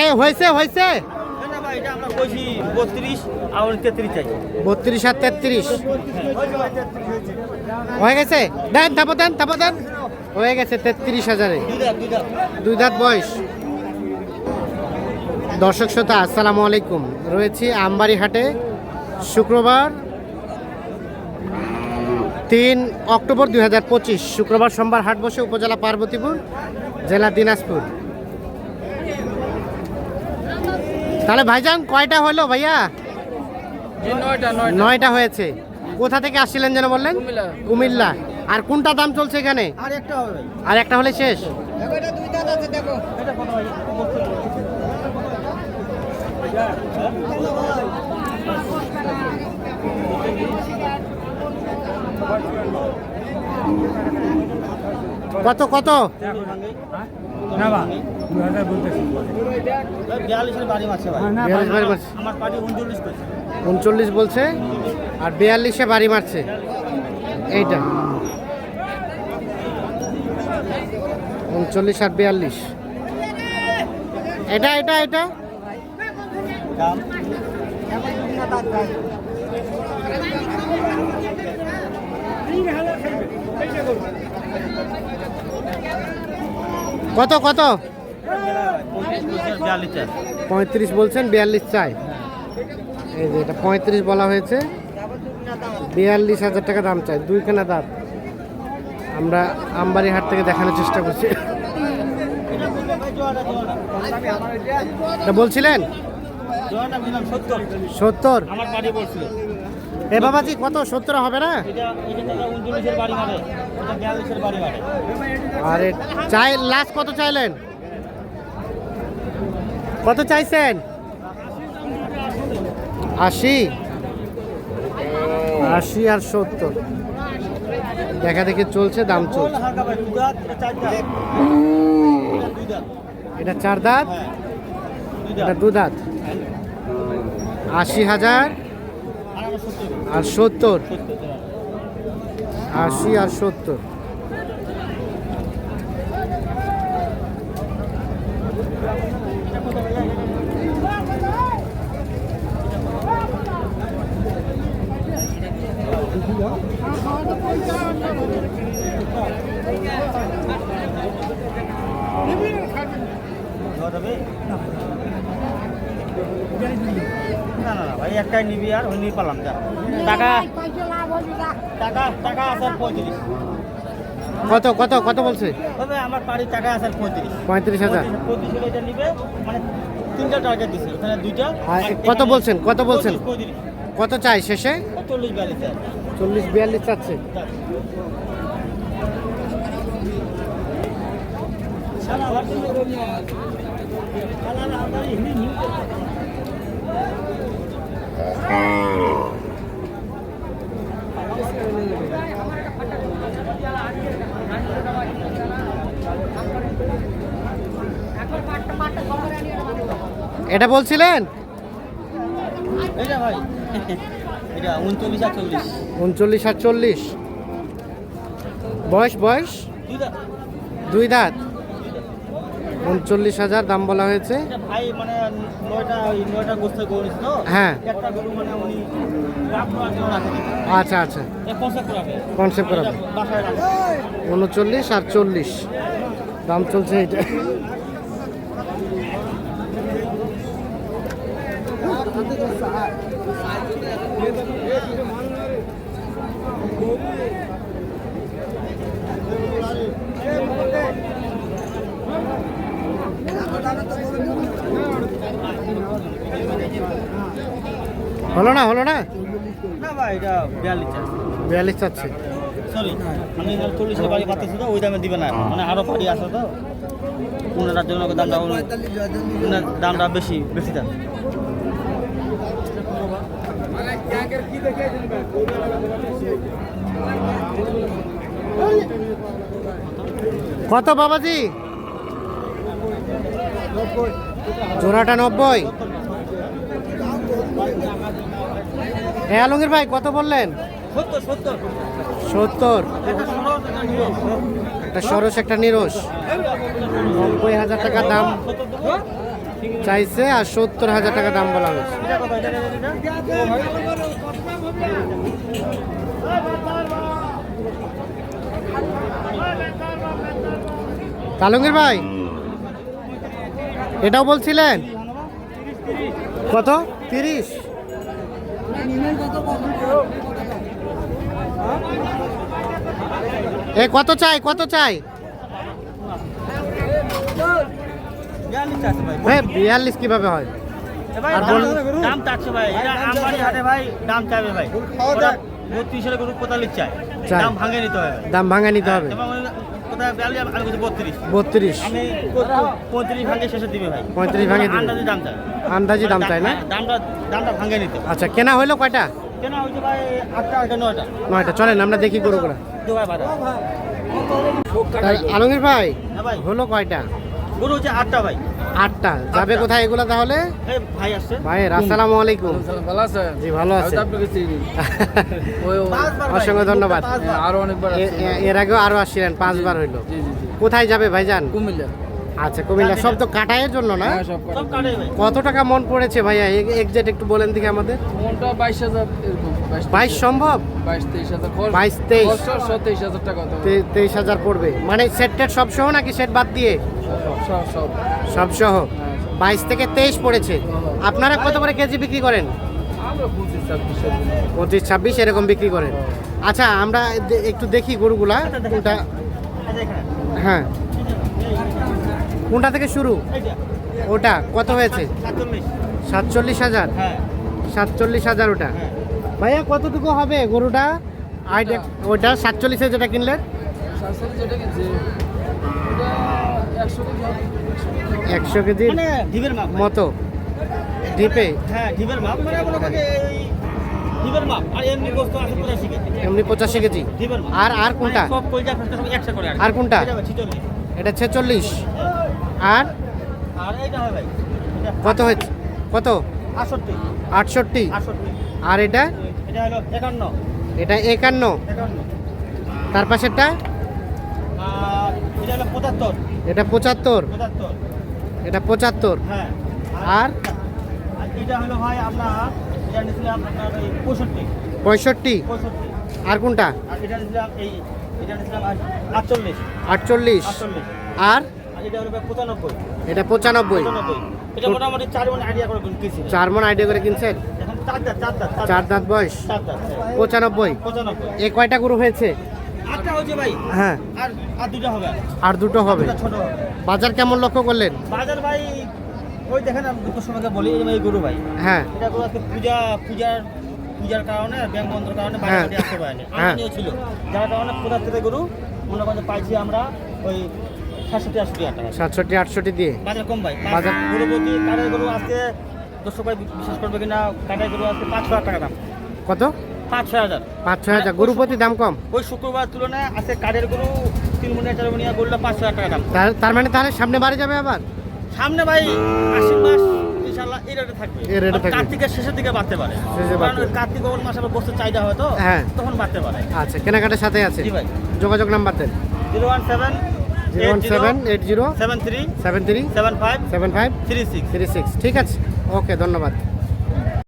এ, হয়েছে হয়েছে। বত্রিশ আর তেত্রিশ। হয়ে গেছে? দেন, তারপর দেন তারপর দেন। হয়ে গেছে তেত্রিশ হাজারে। দুই দাঁত বয়স। দর্শক শ্রোতা, আসসালামু আলাইকুম। রয়েছি আমবাড়ি হাটে শুক্রবার তিন অক্টোবর দুই হাজার পঁচিশ। শুক্রবার সোমবার হাট বসে উপজেলা পার্বতীপুর, জেলা দিনাজপুর। তাহলে ভাইজান কয়টা হলো ভাইয়া? নয়টা হয়েছে। কোথা থেকে আসছিলেন যেন বললেন? কুমিল্লা। আর কোনটা দাম চলছে এখানে? আর একটা হবে ভাই। আর একটা হলে শেষ। কত কত কত? না বা দু হাজার বলতেছি বিয়াল্লিশের বাড়ি মারছে ভাই। বিয়াল্লিশ বাড়ি মারছে। আমার পার্টি উনচল্লিশ করছে উনচল্লিশ বলছে আর বিয়াল্লিশে বাড়ি মারছে। এইটা। উনচল্লিশ আর বিয়াল্লিশ। এটা এটা এটা? কত কত? পঁয়ত্রিশ বলছেন, বিয়াল্লিশ চাই। এই যে এটা পঁয়ত্রিশ বলা হয়েছে। বিয়াল্লিশ হাজার টাকা দাম চাই, দুইখানা দাঁত। আমরা আমবাড়ি হাট থেকে দেখানোর চেষ্টা করছি। বলছিলেন? সত্তর। আমার বাড়ি এ বাবাজি কত? সত্তর হবে না? আর চাই লাস্ট কত চাইলেন? কত চাইছেন? আশি। আশি আর সত্তর। দেখা দেখি চলছে দাম চলছে। এটা চার দাঁত? হ্যাঁ। এটা দু দাঁত। আশি হাজার। আর সত্তর। আশি আর সত্তর। যাবে না না ভাই একটাই নিবি আর ওই নিয়ে পারলাম যা। টাকা টাকা টাকা আসার পঁয়ত্রিশ। কত কত কত বলছে? তবে আমার বাড়ির টাকা আসার পঁয়ত্রিশ। পঁয়ত্রিশ হাজার। পঁয়ত্রিশ এটা নিবে মানে তিনটা টার্গেট দিছে ওখানে দুইটা। কত বলছেন? কত বলছেন? কত চাই শেষে? চল্লিশ বিয়াল্লিশ চল্লিশ বিয়াল্লিশ চাচ্ছে। এটা বলছিলেন? উনচল্লিশ আর চল্লিশ উনচল্লিশ আর চল্লিশ বয়স বয়স দুই দাঁত? উনচল্লিশ হাজার দাম বলা হয়েছে। মানে হ্যাঁ। মানে আচ্ছা আচ্ছা। কনসেপ্ট করাবে উনচল্লিশ আর চল্লিশ। দাম চলছে এইটা। হলো না হলো না? না ভাই এটা বিয়াল্লিশ চাই বিয়াল্লিশ চাচ্ছে। সরি আমি চল্লিশের বাড়ি পাচ্ছি তো ওই দামে দিবে না। মানে আরও পাড়ি আছে তো ওনার জন্য দামটা ওনার দামটা বেশি বেশি দাম। কত বাবাজি? জোড়াটা নব্বই। হ্যাঁ আলমগীর ভাই কত বললেন? সত্তর একটা। সরস একটা নিরস। নব্বই হাজার টাকা দাম। চাইছে আর সত্তর হাজার টাকা দাম বলা হয়েছে। তালঙ্গের ভাই এটাও বলছিলেন? কত? তিরিশ। এ কত চাই কত চাই? বিয়াল্লিশ ভাই হ্যাঁ বিয়াল্লিশ কীভাবে হয়? ভাই, আর দাম- বল- দাম চাচ্ছে ভাই এটা আমবাড়ি হাটে ভাই দাম চাইবে ভাই। বত্রিশের গরু পঁয়তাল্লিশ চাই। দাম ভাঙে নিতে হবে। দাম ভাঙা নিতে হবে। বত্রিশ। পঁয়ত্রিশ ভাঙে শেষে দিবে ভাই। পঁয়ত্রিশ ভাঙে আন্দাজি দাম চাই। না? হ্যাঁ, আচ্ছা কেনা হইল কয়টা? কেন হচ্ছে ভাই আটটা আটটা নয়টা। চলেন আমরা দেখি দু ভাই আলমগীর হ্যাঁ ভাই। হলো কয়টা? গরু হচ্ছে আটটা ভাই। আটটা। যাবে কোথায় এগুলো তাহলে? ভাই আসছে ভাইয়ের আসসালামু আলাইকুম। ভালো জি ভালো আমি আছে তো আপনাকে চিনি। ওই ওই- পাঁচবার ভাই, অসংখ্য ধন্যবাদ। আরও অনেকবার এর আগেও আরও আসছিলেন পাঁচবার হইল। জি জি জি। কোথায় যাবে ভাইজান? কুমিল্লা। আচ্ছা কুমিল্লা সব তো কাটাইয়ের জন্য না? হ্যাঁ কত টাকা মন পড়েছে ভাইয়া? এক্সাক্ট একটু বলেন দিকে আমাদের। মনটা বাইশ হাজার এরকম বাইশ সম্ভব? বাইশ তেইশ হাজার বাইশ, তেইশ। হাজার টাকা। তেইশ হাজার পড়বে। মানে সেট টেট সব সহ নাকি সেট বাদ দিয়ে? সব সব সব। সহ। হ্যাঁ, বাইশ থেকে তেইশ পড়েছে। আপনারা কত করে কেজি বিক্রি করেন? আমরা পঁচিশ ছাব্বিশ এরকম বিক্রি করেন। আচ্ছা আমরা একটু দেখি গরুগুলা কোনটা এখানে হ্যাঁ। কোনটা থেকে শুরু? ওটা কত হয়েছে? সাতচল্লিশ। হাজার? হ্যাঁ। সাতচল্লিশ হাজার ওটা? হ্যাঁ। ভাইয়া কতটুকু হবে গরুটা? আইডিয়া ওটা সাতচল্লিশে যেটা কিনলেন? যেটা কিনছে একশো কেজি মানে মতো। ডিপে হ্যাঁ মানে মনে করি এই ঢিবের মাপ। আর এমনি পঁচাশি কেজি। আর আর কোনটা? মানে আর কোনটা? এটা ছেচল্লিশ। আর? কত হয়েছে? কত? আটষট্টি। আর এটা? এটা একান্ন। তার পাশেরটা? এটা পঁচাত্তর। এটা পঁচাত্তর। হ্যাঁ। আর? পঁয়ষট্টি। আর কোনটা? আটচল্লিশ। আর? এটা হলো পঁচানব্বই। এটা পঁচানব্বই। এটা মোটামুটি চার মনে আইডিয়া করে কিনছি ভাই। চার মন আইডিয়া করে কিনছেন? চার দাঁত বয়স? হ্যাঁ। পঁচানব্বই। এ কয়টা গরু হয়েছে? ভাই। হ্যাঁ। আর আর দুটো হবে। আর। দুটো হবে। দুটো ছোট বাজার কেমন লক্ষ্য করলেন? বাজার ভাই ওই দেখেন আমি দুটোর সময়কে বলি এই যে গরু ভাই। হ্যাঁ। এটা গরু আজকে পূজা পূজার পূজার কারণে ব্যাংক বন্ধের কারণে হ্যাঁ। বাইরে আসতে পারেনি। হ্যাঁ। ছিল। যার কারণে কোথা থেকে গরু মনে করেন পাইছি আমরা ওই সাতষট্টি আটষট্টি টাকা। সাতষট্টি আটষট্টি দিয়ে? বাজার কম ভাই। বাজার- গরু প্রতি কাঠের গরু আজকে দর্শক ভাই বিশ্বাস করবে কিনা কাঠের গরু আজকে পাঁচ হাজার টাকা দাম। কত? পাঁচ ছয় হাজার। পাঁচ ছয় হাজার গরু প্রতি দাম কম? ওই শুক্রবার তুলনায় আজকে কাঠের গরু তিন মনিয়া চার মনিয়া গরুটা পাঁচ হাজার টাকা দাম। তার মানে তাহলে সামনে বাড়ি যাবে আবার? সামনে ভাই আশ্বিন মাস ইনশাল্লাহ এই রেটে থাকবে। এই রেটে থাকবে। কার্তিকের শেষের দিকে বাড়তে পারে। শেষে কারণ কার্তিক অগ্র মাসে আবার বস্তুর চাহিদা হয় তো হ্যাঁ। তখন বাড়তে পারে। আচ্ছা কেনাকাটার সাথে আছে। জি ভাই। যোগাযোগ নাম্বার দেন। Zero one seven zero one seven eight zero seven three seven three seven five seven five three six three six ঠিক আছে। ওকে ধন্যবাদ।